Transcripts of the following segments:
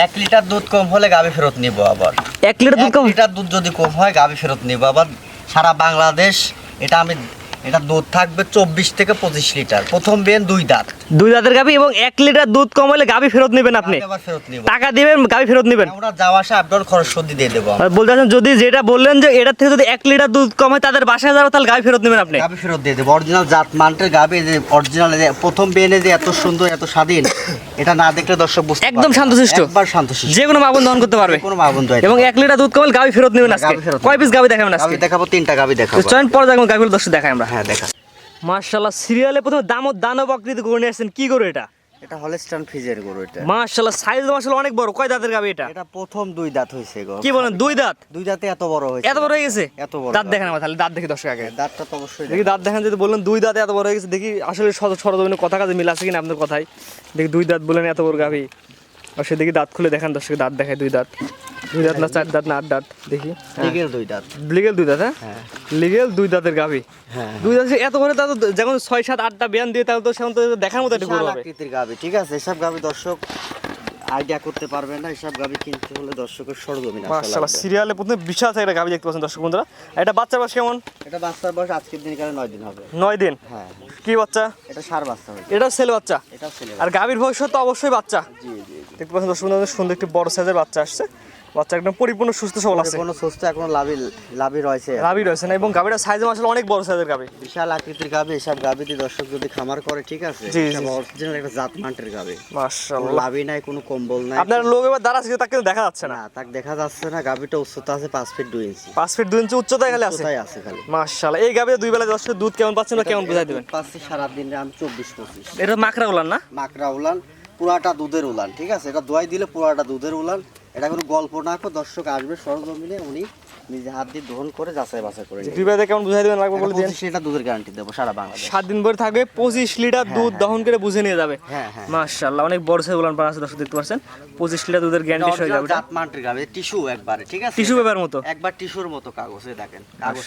এক লিটার দুধ কম হলে গাবি ফেরত নিব আবার। এক লিটার দুধ কম লিটার দুধ যদি কম হয় গাবি ফেরত নিব আবার। সারা বাংলাদেশ এটা আমি এটা দুধ থাকবে চব্বিশ থেকে পঁচিশ লিটার। প্রথম বেন দুই দাঁত। দুই দাঁতের গাভি এবং এক লিটার দুধ কম হলে গাভি ফেরত নেবেন আপনি। টাকা দিবেন গাভি ফেরত নেবেন। আমরা যাওয়া আসা আপনার খরচ সর্দি দিয়ে দেবো বলতে চাচ্ছেন যদি যেটা বললেন যে এটার থেকে যদি এক লিটার দুধ কম হয় তাদের বাসায় যাবে তাহলে গাভি ফেরত নেবেন আপনি। গাভি ফেরত দিয়ে দেবো। অরিজিনাল জাত মানটের গাভি যে অরিজিনাল প্রথম বেনে যে এত সুন্দর এত স্বাধীন এটা না দেখলে দর্শক বুঝতে একদম। শান্তশিষ্ট। একবার শান্তশিষ্ট। যে কোনো মাগুন দহন করতে পারবে। কোনো মা বন্ধু এবং এক লিটার দুধ কম হলে গাভি ফেরত নেবেন আজকে। কয় পিস গাভি দেখাবেন আজকে? দেখাবো তিনটা গাভি দেখাবো। চয়ন পরে দেখুন গাভিগুলো দর্শক দেখাই আমরা। হ্যাঁ দেখা। মার্শাল্লাহ সিরিয়ালে প্রথমে দাম দানব আকৃতি করে নিয়ে আসছেন। কি করে এটা? এটা হলস্টান ফিজের গরু এটা। মার্শাল্লাহ সাইজ অনেক বড়। কয় দাঁতের গাভি এটা? এটা প্রথম দুই দাঁত হয়েছে গো। কি বলেন দুই দাঁত? দুই দাঁতে এত বড় হয়েছে। এত বড় হয়ে গেছে? এত বড় দাঁত দেখেন আমার তাহলে দাঁত দেখি দর্শক আগে। দাঁতটা তো অবশ্যই দেখি দাঁত দেখেন যদি বললেন দুই দাঁত এত বড় হয়ে গেছে দেখি আসলে সরজমিনের কথা কাজে মিল আছে কিনা আপনার কথাই দেখি দুই দাঁত বলেন এত বড় গাভি আর সে দেখি দাঁত খুলে দেখেন দর্শক দাঁত দেখায় দুই দাঁত। দুই দাঁত না চার দাঁত না আট দাঁত দেখি। দিকের দুই দাঁত। লিগেল দুই দাঁত হ্যাঁ? হ্যাঁ। লিগেল দুই দাঁতের গাভি। হ্যাঁ। দুই দাঁত এত বড় দাঁত যখন ছয় সাত আটটা বিয়ান দিয়ে তাহলে তো সেমন তো দেখার মতো একটা গরু হবে। আকৃতির গাভি ঠিক আছে? এসব গাভি দর্শক আইডিয়া করতে পারবে না এসব গাভি কিনতে হলে দর্শকের সরজমিন মাশাআল্লাহ সিরিয়ালে প্রথমে বিশাল একটা গাভি দেখতে পাচ্ছেন দর্শক বন্ধুরা। এটা বাচ্চার বয়স কেমন? এটা বাচ্চার বয়স আজকের দিন কালে নয় দিন হবে। নয় দিন? হ্যাঁ। কি বাচ্চা? এটা সার বাচ্চা এটাও ছেলে বাচ্চা? এটাও ছেলে আর গাভীর ভবিষ্যৎ তো অবশ্যই বাচ্চা। জি জি। দেখতে পাচ্ছেন দর্শক বন্ধুরা সুন্দর একটি বড় সাইজের বাচ্চা আসছে। বাচ্চা একদম পরিপূর্ণ সুস্থ সবল আছে। কোনো সুস্থ এখনও লাভি লাভি রয়েছে। গাভী রয়েছে না এবং গাভীটা সাইজ আসলে অনেক বড় সাইজের গাভী। বিশাল আকৃতির গাভি এসব গাভিতে দর্শক যদি খামার করে ঠিক আছে? জি, জি। অরিজিনাল একটা জাত মানটের গাভি। মাশাআল্লাহ। লাভই নাই কোনো কম্বল নাই। আপনার লোক এবার দাঁড়া আছে তাকে কিন্তু দেখা যাচ্ছে না। না তাক দেখা যাচ্ছে না গাভিটা উচ্চতা আছে পাঁচ ফিট দুই ইঞ্চি পাঁচ ফিট দুই ইঞ্চি উচ্চতায় খালি আছে। উচ্চতায় আছে খালি। মাশাআল্লাহ এই গাভীতে দুই বেলা দশ দুধ কেমন পাচ্ছেন বা কেমন বুঝাই দিবেন? পাচ্ছি সারাদিনে আমি চব্বিশ পঁচিশ। এটা মাকড়া উলান না? মাকড়া উলান পুরাটা দুধের উলান, ঠিক আছে? এটা দোয়াই দিলে পুরাটা দুধের উলান। এটা কোনো গল্প না করে দর্শক আসবে সরজমিনে, উনি নিজে হাত দিয়ে দহন করে যাচাই বাছাই করে দুই বেলা কেমন বুঝাই দিবেন লাগবে বলে দিন। সেটা দুধের গ্যারান্টি দেবো সারা বাংলাদেশ। সাত দিন পরে থাকবে পঁচিশ লিটার দুধ দহন করে বুঝে নিয়ে যাবে। হ্যাঁ হ্যাঁ। মাশাআল্লাহ অনেক বড় সাইজ উলান আছে দর্শক দেখতে পাচ্ছেন। পঁচিশ লিটার দুধের গ্যারান্টি হয়ে যাবে জাত মানটের গাবে টিস্যু একবারে ঠিক আছে? টিস্যু পেপার মতো। একবার টিস্যুর মতো কাগজে দেখেন কাগজ।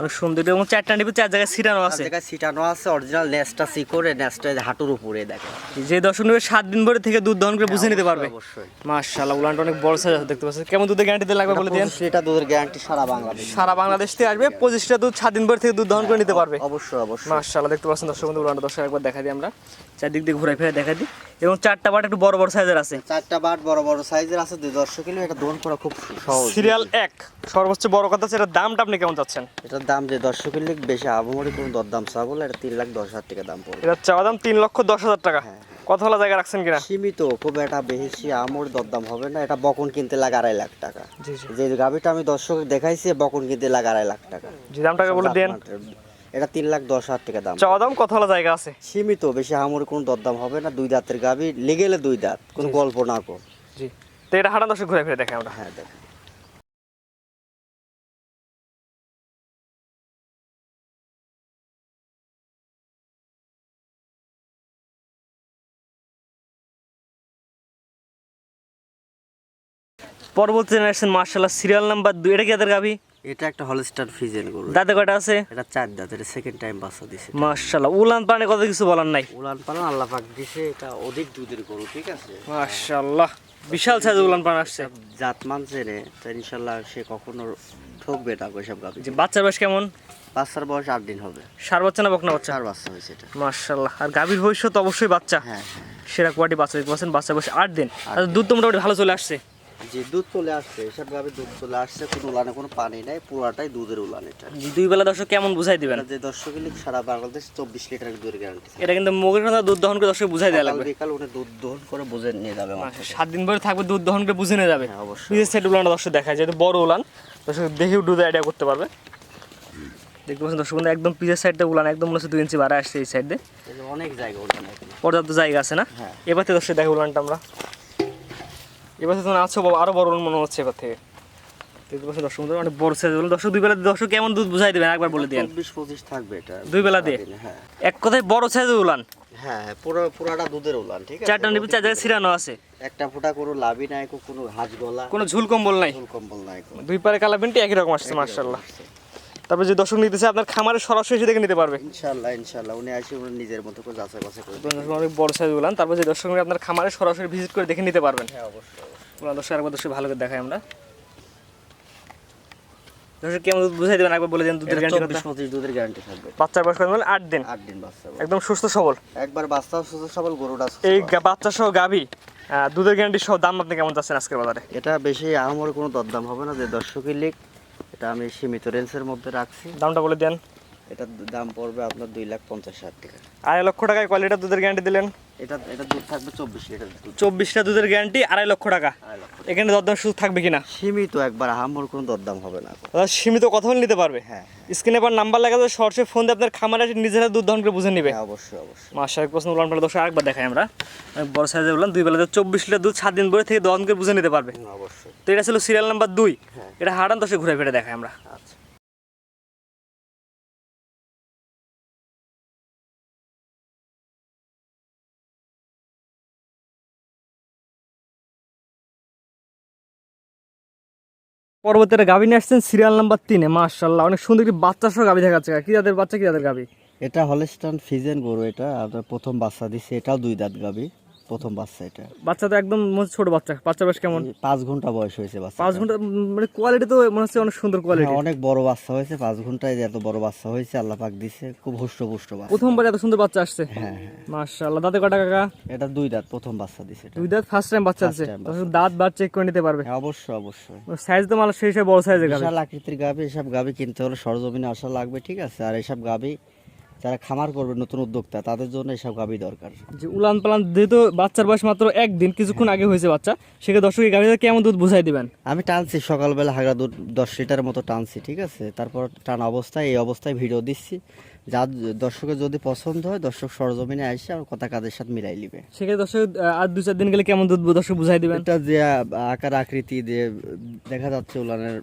অনেক সুন্দর এবং চারটা নিবে চার জায়গায় ছিটানো আছে। জায়গায় সিটানো আছে অরিজিনাল নেসটা সিকোরে নেসটা হাঁটুর উপরে দেখেন। যে দর্শক নিবে সাত দিন ভরে থেকে দুধ দহন করে বুঝে নিতে পারবে। অবশ্যই। মাশাআল্লাহ উলানটা অনেক বড় সাইজ আছে দেখতে পাচ্ছেন। কেমন দুধের গ্যারান্টি দিতে লাগবে বলে দিন। সেটা দুধের গ্যারান্টি সারা বাংলাদেশ। সারা বাংলাদেশ থেকে আসবে পঁচিশটা দুধ সাত দিন থেকে দুধ দহন করে নিতে পারবে। অবশ্যই অবশ্যই। মাশাআল্লাহ দেখতে পাচ্ছেন দর্শক বন্ধু উলানটা দর্শক একবার দেখা দিই আমরা। চারদিক দিয়ে ঘুরে ফিরে দেখা দিই। এবং চারটা বাট একটু বড় বড় সাইজের আছে। চারটা বাট বড় বড় সাইজের আছে দুই দশ কিলো এটা দহন করা খুব সহজ। সিরিয়াল এক সর্বোচ্চ বড় কথা এটার দামটা আপনি কেমন চাচ্ছেন? এটার দাম যে দশ কিলো বেশি আবহাওয়ারি কোনো দরদাম চা বলে এটা তিন লাখ দশ হাজার টাকা দাম পড়বে। এটার চাওয়া দাম তিন লক্ষ দশ হাজার টাকা। হ্যাঁ, কত হলা জায়গা রাখছেন কিনা? সীমিত খুব একটা বেশি আমর দরদাম হবে না। এটা বকন কিনতে লাগে আড়াই লাখ টাকা। যে গাভিটা আমি দর্শক দেখাইছি বকন কিনতে লাগে আড়াই লাখ টাকা। জি দামটাকে বলে দেন। এটা তিন লাখ দশ হাজার টাকা দাম। চাওয়া দাম কত হলা জায়গা আছে? সীমিত বেশি আমর কোনো দরদাম হবে না। দুই দাঁতের গাভি লেগেলে দুই দাঁত কোনো গল্প না কো। জি। তো এটা হাঁটা দর্শক ঘুরে ফিরে দেখে আমরা। হ্যাঁ দেখ পরবর্তী জেনারেশন মার্শাল্লাহ সিরিয়াল নাম্বার দুই এটা কি এদের গাভি এটা একটা হলস্টার ফিজেন গরু। দাঁতে কয়টা আছে? এটা চার দাঁত এটা সেকেন্ড টাইম বাচ্চা দিছে। মার্শাল্লাহ উলান পানে কত কিছু বলার নাই? উলান পালান আল্লাহ পাক দিছে এটা অধিক দুধের গরু ঠিক আছে? মার্শাল্লাহ বিশাল সাইজ উলান পান আসছে। জাত মানছে রে তা ইনশাল্লাহ সে কখনো ঠকবে না ওইসব গাভি যে বাচ্চার বয়স কেমন? বাচ্চার বয়স আট দিন হবে। সার বাচ্চা না বকনা বাচ্চা? চার বাচ্চা হয়েছে এটা। মার্শাল্লাহ আর গাভীর ভবিষ্যৎ অবশ্যই বাচ্চা। হ্যাঁ হ্যাঁ। সেরা কোয়ালিটি বাচ্চা দেখতে পাচ্ছেন বাচ্চা বয়স আট দিন। আর দুধ তো মোটামুটি ভালো চলে আসছে। যে দুধ চলে আসছে এসব গাভি দুধ চলে আসছে কোনো উলানে কোনো পানি নাই পুরাটাই দুধের উলান এটা। দুই বেলা দর্শক কেমন বুঝাই দিবেন? যে দর্শক সারা বাংলাদেশ চব্বিশ লিটার দুধের গ্যারান্টি এটা কিন্তু মুগের কথা দুধ দহন করে দর্শক বুঝাই দেওয়া লাগবে। বিকাল উনি দুধ দহন করে বুঝে নিয়ে যাবে। সাত দিন পরে থাকবে দুধ দহন করে বুঝে নিয়ে যাবে। হ্যাঁ, অবশ্যই। পিসের সাইড উলানটা দর্শক দেখায় যেহেতু বড় উলান দর্শক দেখেও দুধ আইডিয়া করতে পারবে। দেখতে পাচ্ছেন দর্শক বন্ধু একদম পিসের সাইডটা উলান একদম মনে হচ্ছে দুই ইঞ্চি বাড়া আসছে এই সাইড দিয়ে। অনেক জায়গা উলান পর্যাপ্ত জায়গা আছে না? হ্যাঁ। এবার দর্শক দেখে উলানটা আমরা। এবার তোমার আছো বাবা, আরও বড় উলান মনে হচ্ছে এবার থেকে। দেখতে পাচ্ছেন দর্শক অনেক বড় সাইজ উলান দর্শক দুই বেলা দর্শক কেমন দুধ বুঝাই দিবেন একবার বলে দিন চব্বিশ পঁচিশ থাকবে এটা। দুই বেলা দিয়ে? হ্যাঁ। এক কথায় বড় সাইজ উলান। হ্যাঁ হ্যাঁ, পুরো পুরাটা দুধের উলান ঠিক আছে? চারটা নিবি চার জায়গায় ছিড়ানো আছে। একটা ফুটা কোনো লাভই নাই কোনো হাঁস গলা কোনো ঝুল কম্বল নাই। কম্বল নাই দুই পারে কালা প্যান্টি একই রকম আসছে মার্শাল্লাহ তারপর যে দর্শক নিতেছে আপনার খামারে সরাসরি এসে দেখে নিতে পারবে। ইনশাল্লাহ ইনশাল্লাহ উনি আসে উনি নিজের মতো করে যাচাই বাছাই করে অনেক বড় সাইজ বললাম তারপর যে দর্শক আপনার খামারে সরাসরি ভিজিট করে দেখে নিতে পারবেন। হ্যাঁ অবশ্যই। দর্শক একবার দর্শক ভালো করে দেখাই আমরা। দর্শক কেমন দুধ বুঝাই দেবেন? একবার বলে দেন দুধের গ্যারান্টি চব্বিশ পঁচিশ দুধের গ্যারান্টি থাকবে। বাচ্চার বয়স কত বলেন? আট দিন। আট দিন বাচ্চা একদম সুস্থ সবল। একবার বাচ্চা সুস্থ সবল গরুটা এই বাচ্চা সহ গাভী আহ, দুধের গ্যারান্টি সহ দাম আপনি কেমন চাচ্ছেন আজকের বাজারে? এটা বেশি আমার কোনো দরদাম হবে না যে দর্শকের লিখ এটা আমি সীমিত রেঞ্জের মধ্যে রাখছি। দামটা বলে দেন। এটার দাম পড়বে আপনার দুই লাখ পঞ্চাশ হাজার টাকা। আড়াই লক্ষ টাকায় কোয়ালিটির দুধের গ্যারান্টি দিলেন? এটা এটা দুধ থাকবে চব্বিশ লিটার চব্বিশটা দুধের গ্যারান্টি আড়াই লক্ষ টাকা। এখানে দরদাম সুযোগ থাকবে কিনা? সীমিত একবার আমার কোনো দরদাম হবে না। দাদা সীমিত কথা বলে নিতে পারবে। হ্যাঁ স্ক্রিনে পর নাম্বার লাগা যাবে সরাসরি ফোন দিয়ে আপনার খামারে এসে নিজেরা দুধ দহন করে বুঝে নেবে। হ্যাঁ অবশ্যই অবশ্যই। মাসা এক প্রশ্ন উলান পালা দশ আরেকবার দেখাই আমরা। বড় সাইজে বললাম দুই বেলাতে চব্বিশ লিটার দুধ সাত দিন পরে থেকে দহন করে বুঝে নিতে পারবে। অবশ্যই। তো এটা ছিল সিরিয়াল নাম্বার দুই। হ্যাঁ। এটা হারান দশে ঘুরে ফিরে দেখাই আমরা। আচ্ছা। পরবর্তীতে গাভী নিয়ে আসছেন সিরিয়াল নাম্বার তিনে মার্শাল্লাহ অনেক সুন্দর একটি বাচ্চা সহ গাভী দেখাচ্ছে। কি তাদের বাচ্চা কি তাদের গাভী? এটা হলস্টান ফিজেন গরু এটা। আপনার প্রথম বাচ্চা দিচ্ছে এটাও দুই দাঁত গাবি প্রথম বাচ্চা এটা। বাচ্চা তো একদম মনে ছোট বাচ্চা। বাচ্চা বেশ কেমন? পাঁচ ঘণ্টা বয়স হয়েছে বাচ্চা পাঁচ ঘণ্টা মানে কোয়ালিটি তো মনে হচ্ছে অনেক সুন্দর কোয়ালিটি অনেক বড় বাচ্চা হয়েছে পাঁচ ঘন্টায় এত বড় বাচ্চা হয়েছে আল্লাহ পাক দিছে খুব হুষ্ট পুষ্ট বাচ্চা। প্রথমবার এত সুন্দর বাচ্চা আসছে। হ্যাঁ হ্যাঁ। মার্শাল্লাহ দাঁতে কটা কাকা? এটা দুই দাঁত প্রথম বাচ্চা দিছে এটা। দুই দাঁত ফার্স্ট টাইম বাচ্চা আছে। দাঁত বাদ চেক করে নিতে পারবে। হ্যাঁ অবশ্যই অবশ্যই। সাইজ তো মাল সেই হিসাবে বড় সাইজের গাভী। বিশাল আকৃতির গাবি এসব গাবি কিনতে হলে সরজমিনে আসা লাগবে ঠিক আছে? আর এসব গাবি যারা খামার করবে নতুন উদ্যোক্তা তাদের জন্য এসব গাভী দরকার। যে উলান পালান যেহেতু বাচ্চার বয়স মাত্র একদিন কিছুক্ষণ আগে হয়েছে বাচ্চা সেখানে দর্শক এই কেমন দুধ বুঝাই দিবেন? আমি টানছি সকালবেলা হাগড়া দুধ দশ লিটার মতো টানছি ঠিক আছে? তারপর টান অবস্থায় এই অবস্থায় ভিডিও দিচ্ছি। যা দর্শকের যদি পছন্দ হয় দর্শক সরজমিনে আসে আর কথা কাদের সাথে মিলাই নিবে। সেক্ষেত্রে দর্শক আর দু চার দিন গেলে কেমন দুধ দর্শক বুঝাই দিবেন? এটা যে আকার আকৃতি যে দেখা যাচ্ছে উলানের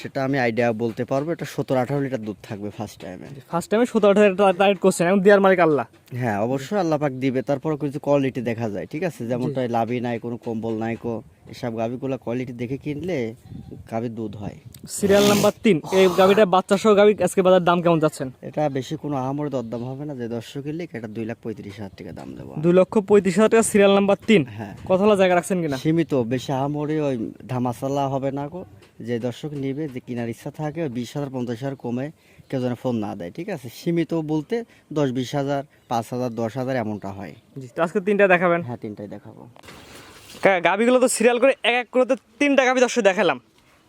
সেটা আমি আইডিয়া বলতে পারব। এটা সতেরো আঠারো লিটার দুধ থাকবে ফার্স্ট টাইমে ফার্স্ট টাইমে সতেরো আঠারো টার্গেট করছেন। এখন দেওয়ার মালিক আল্লাহ। হ্যাঁ অবশ্যই আল্লাহ পাক দিবে। তারপর কিছু কোয়ালিটি দেখা যায় ঠিক আছে? যেমনটা লাভি নাই কোনো কম্বল নাই কো। এসব গাভিগুলো কোয়ালিটি দেখে কিনলে গাভির দুধ হয়। সিরিয়াল নাম্বার তিন এই গাভীটা বাচ্চা সহ গাভী আজকে বাজার দাম কেমন যাচ্ছেন? এটা বেশি কোনো আহামরি দরদাম হবে না যে দর্শকের লিখ এটা দুই লাখ পঁয়ত্রিশ হাজার টাকা দাম দেবো দুই লক্ষ পঁয়ত্রিশ হাজার টাকা সিরিয়াল নাম্বার তিন। হ্যাঁ। কথা হলো জায়গা রাখছেন কিনা? সীমিত বেশি আহামরি ওই ধামাসালা হবে না গো। যে দর্শক নিবে যে কেনার ইচ্ছা থাকে ওই বিশ হাজার পঞ্চাশ হাজার কমে কেউ যেন ফোন না দেয় ঠিক আছে? সীমিত বলতে দশ বিশ হাজার পাঁচ হাজার দশ হাজার এমনটা হয়। জি তো আজকে তিনটা দেখাবেন? হ্যাঁ তিনটাই দেখাবো। গাভীগুলো তো সিরিয়াল করে এক এক করে তো তিনটা গাভী দর্শক দেখালাম।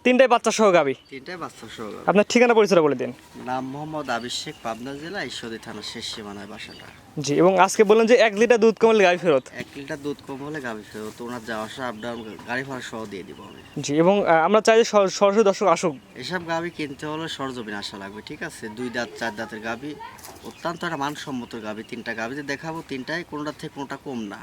তিনটাই বাচ্চা সহ গাভী। তিনটাই বাচ্চা সহ আপনার ঠিকানা পরিচয় বলে দিন। নাম মোহাম্মদ শেখ পাবনা জেলা ঈশ্বরী থানার শেষ সীমানায় বাসাটা। জি এবং আজকে বললেন যে এক লিটার দুধ কমলে গাভী ফেরত। এক লিটার দুধ কম হলে গাভি ফেরত। ওনার যাওয়া আসা আপ ডাউন গাড়ি ভাড়া সহ দিয়ে দিব আমি। জি এবং আমরা চাই যে সর- সরাসরি দর্শক আসুক। এসব গাভি কিনতে হলে সরজমিন আসা লাগবে ঠিক আছে? দুই দাঁত চার দাঁতের গাভি। অত্যন্ত একটা মানসম্মত গাভি। তিনটা গাভিতে দেখাবো তিনটাই কোনোটা থেকে কোনোটা কম না।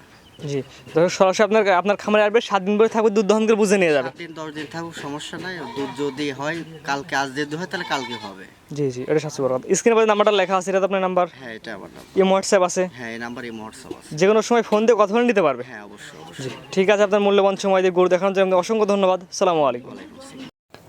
জি। দর্শক সরাসরি আপনার আপনার খামারে আসবে সাত দিন পরে থাকবে দুধ দহন করে বুঝে নিয়ে যাবে। সাত দিন দশ দিন থাকুক সমস্যা নাই। দুধ যদি হয় কালকে আজ যদি হয় তাহলে কালকে হবে। জি জি এটা বড় কথা। স্ক্রিনে পাশে নাম্বারটা লেখা আছে এটা তো আপনার নাম্বার? হ্যাঁ এটা আমার নাম ইয়ে হোয়াটসঅ্যাপ আছে? হ্যাঁ এই নাম্বার হোয়াটসঅ্যাপ আছে। যে কোনো সময় ফোন দিয়ে কথা বলে নিতে পারবে। হ্যাঁ অবশ্যই অবশ্যই। ঠিক আছে আপনার মূল্যবান সময় দিয়ে গরু দেখানোর জন্য অসংখ্য ধন্যবাদ। সালামু আলাইকুম।